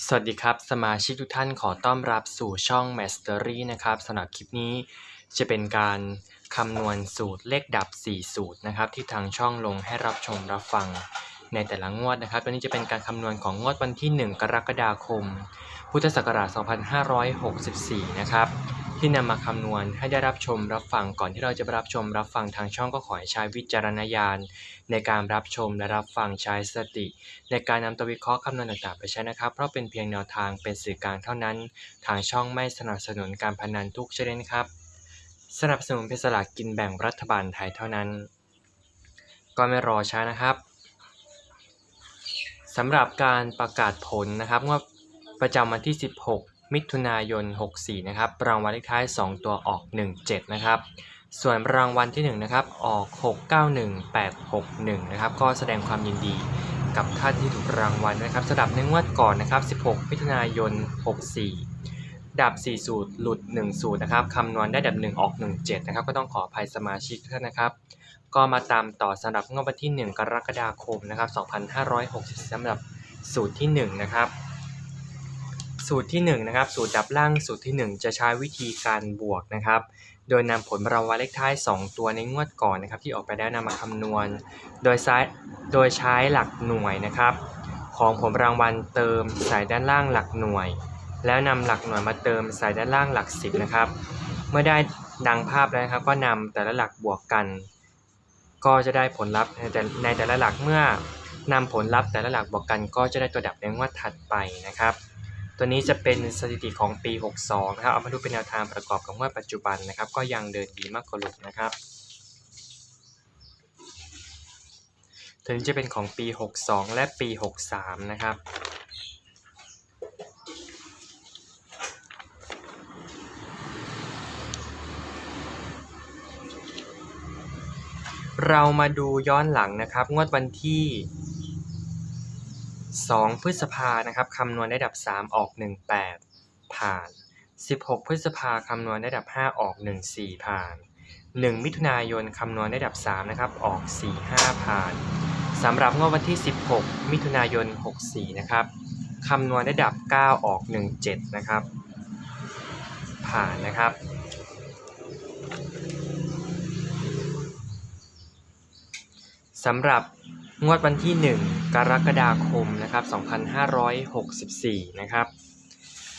สวัสดีครับ สมาชิกทุกท่านขอต้อนรับสู่ช่อง Mastery นะครับสำหรับคลิปนี้จะเป็นการคำนวณสูตรเลขดับ 4 สูตรนะครับ ที่ทางช่องลงให้รับชมรับฟังในแต่ละงวดนะครับตัวนี้จะเป็นการคำนวณของงวดวันที่ 1 กรกฎาคม พุทธศักราช 2564 นะครับ ที่นำมาคำนวณให้ได้รับชมรับฟังก่อนที่เราจะรับชมรับฟังทางช่องก็ขอให้ใช้วิจารณญาณในการรับชมและรับฟังใช้สติ ในการนำตัววิเคราะห์คำนวณต่างๆไปใช้นะครับ เพราะเป็นเพียงแนวทางเป็นสื่อกลางเท่านั้น ทางช่องไม่สนับสนุนการพนันทุกชนิดครับ สนับสนุนเป็นสลากกินแบ่งรัฐบาลไทยเท่านั้น ก็ไม่รอช้านะครับสำหรับการประกาศผลนะครับงวดประจำวันที่ 16 มิถุนายน 64 นะครับ รางวัลเลขท้าย 2 ตัวออก 17 นะครับ ส่วนรางวัลที่ 1 นะครับ ออก 691861 นะครับ ก็แสดงความยินดีกับท่านที่ถูกรางวัลนะครับสำหรับในงวดก่อนนะครับ 16 มิถุนายน 64 ดับ 4 สูตร หลุด 1 สูตรนะครับคำนวณได้ดับ 1 ออก 17 นะครับ ก็ต้องขออภัยสมาชิกท่านนะครับ ก็มาตามต่อสำหรับงวดวันที่ 1 กรกฎาคมนะครับ 2564สำหรับสูตรที่ 1 นะครับ สูตรที่1นะครับสูตรดับล่างสูตรที่ 1 จะใช้วิธีการบวกนะครับ โดยนำผลรางวัลเลขท้าย 2 ตัวในงวดก่อนนะครับ ที่ออกไปแล้วนำมาคำนวณ โดยใช้โดยใช้หลักหน่วยนะครับ ของผลรางวัลเติมใส่ด้านล่างหลักหน่วย แล้วนำหลักหน่วยมาเติมใส่ด้านล่างหลักสิบนะครับ เมื่อได้ดังภาพแล้วนะครับก็นำแต่ละหลักบวกกัน ก็จะได้ผลลัพธ์ในแต่ในแต่ละหลักเมื่อนำผลลัพธ์แต่ละหลักบวกกันก็จะได้ตัวดับในงวดถัดไปนะครับ ตัวนี้จะเป็นสถิติของปี 62 นะครับ เอามาดูเป็นแนวทางประกอบกับงวดปัจจุบันนะครับ ก็ยังเดินดีมากกว่าหลุดนะครับ ตัวนี้จะเป็นของปี 62 และปี 63 นะครับเรามาดูย้อนหลังนะครับ งวดวันที่ 2 พฤษภานะครับคำนวณได้ดับ 3 ออก 18 ผ่าน 16 พฤษภาคำนวณได้ดับ 5 ออก 14 ผ่าน 1 มิถุนายนคำนวณได้ดับ 3 นะครับ ออก 4 5 ผ่านสำหรับงวดวันที่ 16 มิถุนายน 64 นะครับคำนวณได้ดับ 9 ออก 17 นะครับ ผ่านนะครับสำหรับ งวดวันที่ 1 กรกฎาคมนะครับ2564 นะครับ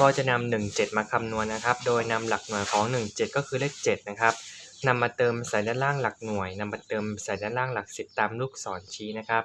ก็จะนำ17 มาคำนวณนะครับ โดยนำหลักหน่วยของ 17 ก็คือเลข 7 นะครับนำมาเติมใส่ด้านล่างหลักหน่วยนำมาเติมใส่ด้านล่างหลัก 10 ตามลูกศรชี้นะครับ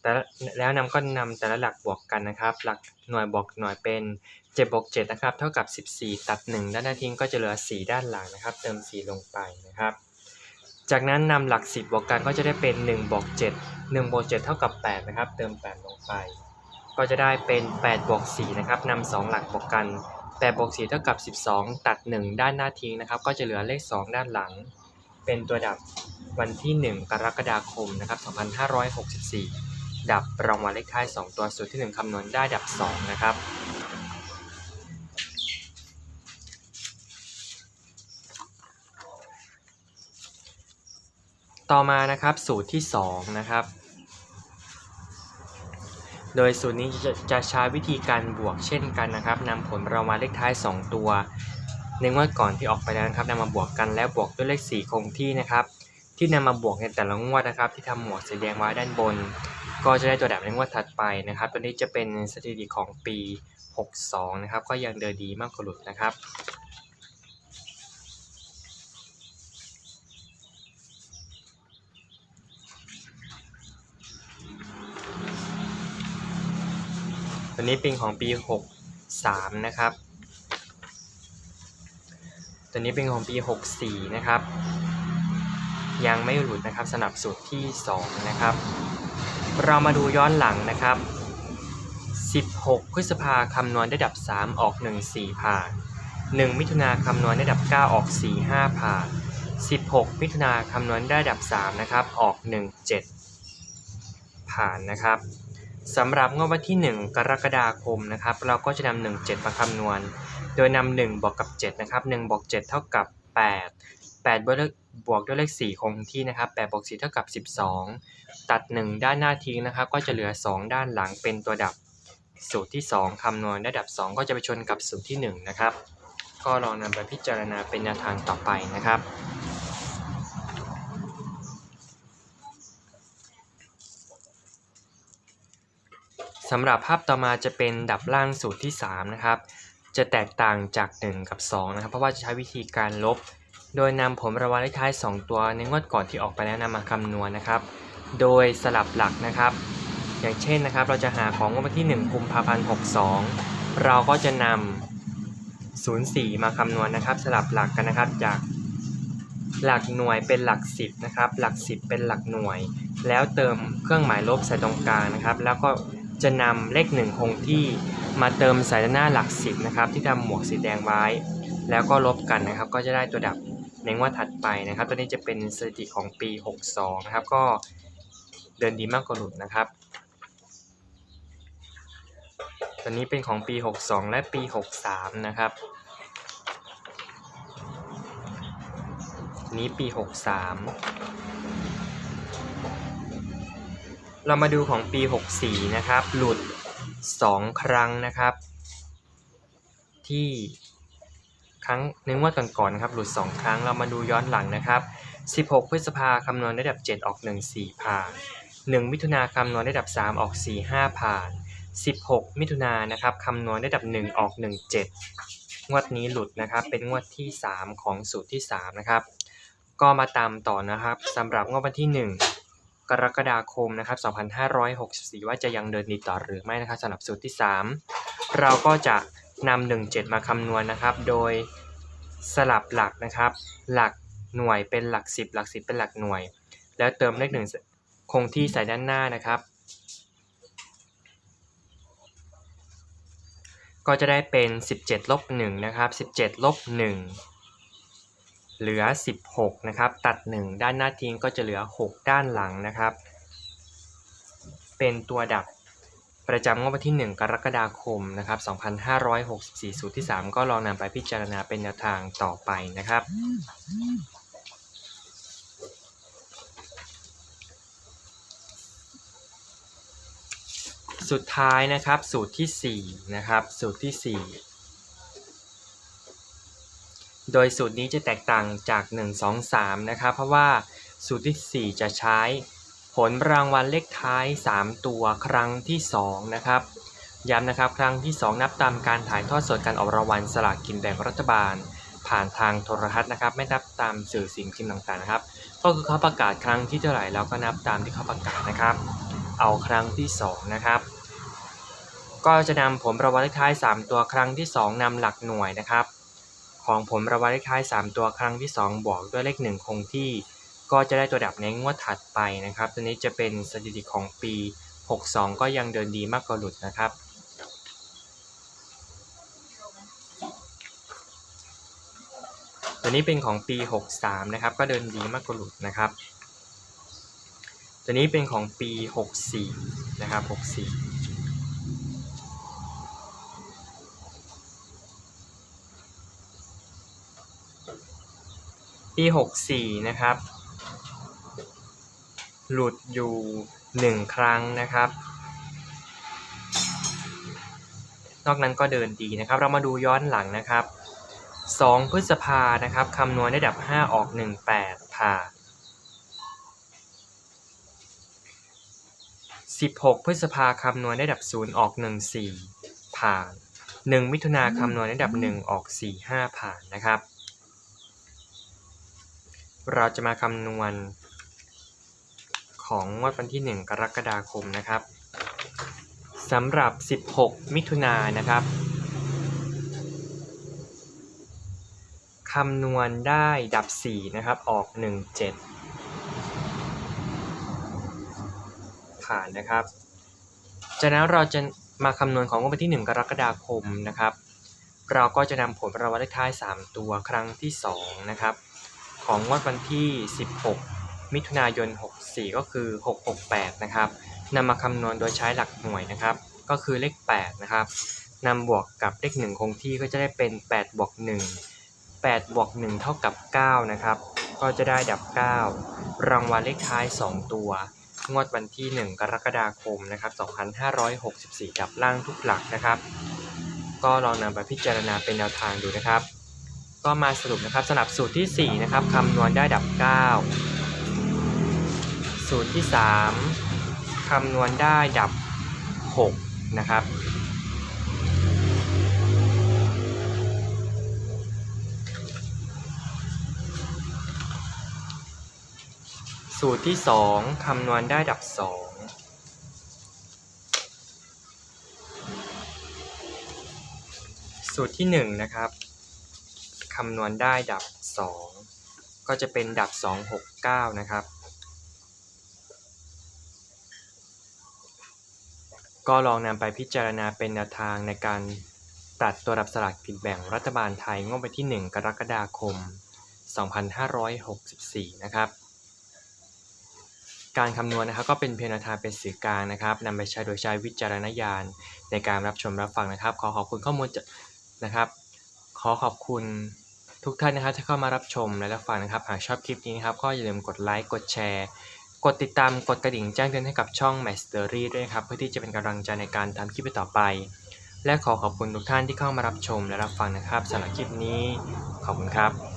แต่แล้วนำก็นำแต่ละหลักบวกกันนะครับ หลักหน่วยบวกหน่วยเป็น7บวก7นะครับ เท่ากับ 14 ตัด 1 ด้านหน้าทิ้งก็จะเหลือ 4 ด้านหลังนะครับ เติม 4 ลงไปนะครับ จากนั้นนำหลัก 10 บวกกันก็จะได้เป็น 1 บวก 7 1บวก7เท่ากับ 8 นะครับ เติม 8 ลงไป ก็จะได้เป็น 8 บวก 4 นะครับนำ2หลักบวกกัน 8 บวก 4 เท่ากับ 12 ตัด 1 ด้านหน้าทิ้งนะครับ ก็จะเหลือเลข 2 ด้านหลัง เป็นตัวดับวันที่ 1 กรกฎาคม นะครับ 2564 ดับรางวัลเลขท้าย 2 ตัวสูตรที่ 1คำนวณได้ดับ 2 นะครับ ต่อมานะครับสูตรที่ 2 นะครับ โดยสูตรนี้จะจะใช้วิธีการบวกเช่นกันนะครับนำผลรางวัลเลขท้าย 2 ตัวในงวดก่อนที่ออกไปแล้วนะครับนำมาบวกกันแล้วบวกด้วยเลข 4 คงที่นะครับ ที่นำมาบวกในแต่ละงวดนะครับ ที่ทำหมวดสีแดงไว้ด้านบน ก็จะได้ตัวดับในงวดถัดไปนะครับ ตัวนี้จะเป็นสถิติของปี 62 นะครับ ก็ยังเดินดีมากกว่าหลุดนะครับ ตัวนี้เป็นของปี 63 นะครับ ตัวนี้เป็นของปี 64 นะครับ ยังไม่หลุดนะครับสำหรับสูตรที่ 2 นะครับ เรามาดูย้อนหลังนะครับ 16 พฤษภาคำนวณได้ดับ 3 ออก 1 4 ผ่าน1มิถุนาคำนวณได้ดับ 9 ออก 4 5 ผ่าน16 มิถุนาคำนวณได้ดับ 3 นะครับ ออก 1 7 ผ่านนะครับ สำหรับงวดวันที่ 1 กรกฎาคมนะครับ เราก็จะนำ1 7 มาคำนวณ โดยนำ1บวกกับ7นะครับ1บวก7เท่ากับ 8 8บวกบวกด้วยเลข 4 คงที่นะครับ8บวก4เท่ากับ 12 ตัด 1 ด้านหน้าทิ้งนะครับ ก็จะเหลือ 2 ด้านหลังเป็นตัวดับ สูตรที่ 2คำนวณระดับ 2 ก็จะไปชนกับสูตรที่ 1 นะครับ ก็ลองนำไปพิจารณาเป็นแนวทางต่อไปนะครับำหรับภาพต่อมาจะเป็นดับล่างสูตรที่ 3 นะครับ จะแตกต่างจาก 1 กับ 2 นะครับ เพราะว่าจะใช้วิธีการลบ โดยนำผลรางวัลเลขท้าย 2 ตัวในงวดก่อนที่ออกไปแล้วนำมาคำนวณนะครับ โดยสลับหลักนะครับ อย่างเช่นนะครับ เราจะหาของงวดวันที่ 1 กุมภาพันธ์62 เราก็จะนำ04 มาคำนวณนะครับ สลับหลักกันนะครับจากหลักหน่วยเป็นหลัก 10นะครับ หลัก 10 เป็นหลักหน่วย แล้วเติมเครื่องหมายลบใส่ตรงกลางนะครับ แล้วก็ จะนำเลข1คงที่มาเติมใส่ด้านหน้าหลัก10นะครับที่ทำหมวกสีแดงไว้ แล้วก็ลบกันนะครับ ก็จะได้ตัวดับในงวดถัดไปนะครับ ตัวนี้จะเป็นสถิติของปี 62 นะครับ ก็เดินดีมากกว่าหลุดนะครับ ตัวนี้เป็นของปี 62 และปี 63 นะครับนี้ปี 63 เรามาดูของปี 64 นะครับ หลุด 2 ครั้งนะครับ ที่ครั้งในงวดก่อนๆครับ หลุด 2 ครั้งเรามาดูย้อนหลังนะครับ 16 พฤษภาคำนวณระดับ 7 ออก 1 4 ผ่าน 1 มิถุนาคำนวณระดับ 3 ออก 4 5 ผ่าน 16 มิถุนานะครับคำนวณระดับ 1 ออก 1 7 งวดนี้หลุดนะครับ เป็นงวดที่ 3 ของสูตรที่ 3 นะครับ ก็มาตามต่อนะครับสำหรับงวดวันที่ 1 กรกฎาคมนะครับ 2564 ว่าจะยังเดินดีต่อหรือไม่นะครับสำหรับสูตรที่ 3 เราก็จะนำ17 มาคำนวณนะครับ โดยสลับหลักนะครับ หลักหน่วยเป็นหลัก 10 หลัก 10 เป็นหลักหน่วย แล้วเติมเลขหนึ่งคงที่ใส่ด้านหน้านะครับ ก็จะได้เป็น 17ลบ1นะครับ 17ลบ1 เหลือ 16 นะครับ ตัด 1 ด้านหน้าทิ้งก็จะเหลือ 6 ด้านหลังนะครับ เป็นตัวดับประจำงวดวันที่ 1 กรกฎาคมนะครับ 2564 สูตรที่ 3 ก็ลองนำไปพิจารณาเป็นแนวทางต่อไปนะครับ สุดท้ายนะครับสูตรที่ 4 นะครับ สูตรที่ 4 โดยสูตรนี้จะแตกต่างจาก 1 2 3 นะครับ เพราะว่าสูตรที่ 4 จะใช้ ผลรางวัลเลขท้าย 3 ตัวครั้งที่ 2 นะครับ ย้ำนะครับ ครั้งที่ 2 นับตามการถ่ายทอดสดการออกรางวัลสลากกินแบ่งรัฐบาล ผ่านทางโทรทัศน์นะครับ ไม่นับตามสื่อสิ่งพิมพ์ต่างๆนะครับ ก็คือเขาประกาศครั้งที่เท่าไหร่แล้วก็นับตามที่เขาประกาศนะครับ เอาครั้งที่ 2 นะครับก็จะนำผลรางวัลเลขท้าย 3 ตัวครั้งที่ 2นำหลักหน่วยนะครับ ของผลรางวัลเลขท้าย 3 ตัวครั้งที่ 2 บวกด้วยเลข 1 คงที่ ก็จะได้ตัวดับในงวดถัดไปนะครับ ตัวนี้จะเป็นสถิติของปี 62 ก็ยังเดินดีมากกว่าหลุดนะครับตัวนี้เป็นของปี 63 นะครับ ก็เดินดีมากกว่าหลุดนะครับ ตัวนี้เป็นของปี 64 นะครับ 64 ปี 64 นะครับ หลุดอยู่ 1 ครั้งนะครับ นอกนั้นก็เดินดีนะครับ เรามาดูย้อนหลังนะครับ 2 พฤษภานะครับคำนวณระดับ 5 ออก 18 ผ่าน16 พฤษภาคำนวณระดับ 0 ออก 14 ผ่าน 1 มิถุนาคำนวณระดับ 1 ออก 45 ผ่านนะครับ เราจะมาคำนวณ ของงวดวันที่ 1 กรกฎาคมนะครับสำหรับ 16 มิถุนายนนะครับคำนวณได้ดับ 4 นะครับ ออก 17 ผ่านนะครับ จากนั้นเราจะมาคำนวณของวดวันที่ 1 กรกฎาคมนะครับ เราก็จะนำผลรางวัลเลขท้าย 3 ตัวครั้งที่ 2 นะครับ ของงวดวันที่ 16 มิถุนายน 64 ก็คือ 668 นะครับนำมาคำนวณโดยใช้หลักหน่วยนะครับ ก็คือเลข 8 นะครับนำบวกกับเลข 1 คงที่ก็จะได้เป็น 8 บวก 1 8บวก1เท่ากับ 9 นะครับ ก็จะได้ดับ 9 รางวัลเลขท้าย 2 ตัว งวดวันที่ 1 กรกฎาคมนะครับ 2564 ดับล่างทุกหลักนะครับ ก็ลองนำไปพิจารณาเป็นแนวทางดูนะครับ ก็มาสรุปนะครับสนับสูตรที่ 4 นะครับคำนวณได้ดับ 9 สูตรที่ 3 คำนวณได้ดับ 6 นะครับ สูตรที่ 2 คำนวณได้ดับ 2สูตรที่1นะครับ คำนวณได้ดับ 2 ก็จะเป็นดับ 269 นะครับ ก็ลองนำไปพิจารณาเป็นแนวทางในการตัดตัวรับสลากกินแบ่งรัฐบาลไทยงวดวันที่ 1 กรกฎาคม 2564 นะครับ การคำนวณนะครับก็เป็นเพียงแนวทางเป็นสื่อกลางนะครับนำไปใช้โดยใช้วิจารณญาณในการรับชมรับฟังนะครับ ขอขอบคุณข้อมูลนะครับ ขอขอบคุณ ทุกท่านนะครับที่เข้ามารับชมและรับฟังนะครับหากชอบคลิปนี้นะครับก็อย่าลืมกดไลค์กดแชร์ กดติดตามกดกระดิ่งแจ้งเตือนให้กับช่อง m a s t e r y ด้วยนะครับเพื่อที่จะเป็นกำลังใจในการทำคลิปต่อไป และขอขอบคุณทุกท่านที่เข้ามารับชมและรับฟังนะครับสำหรับคลิปนี้ขอบคุณครับ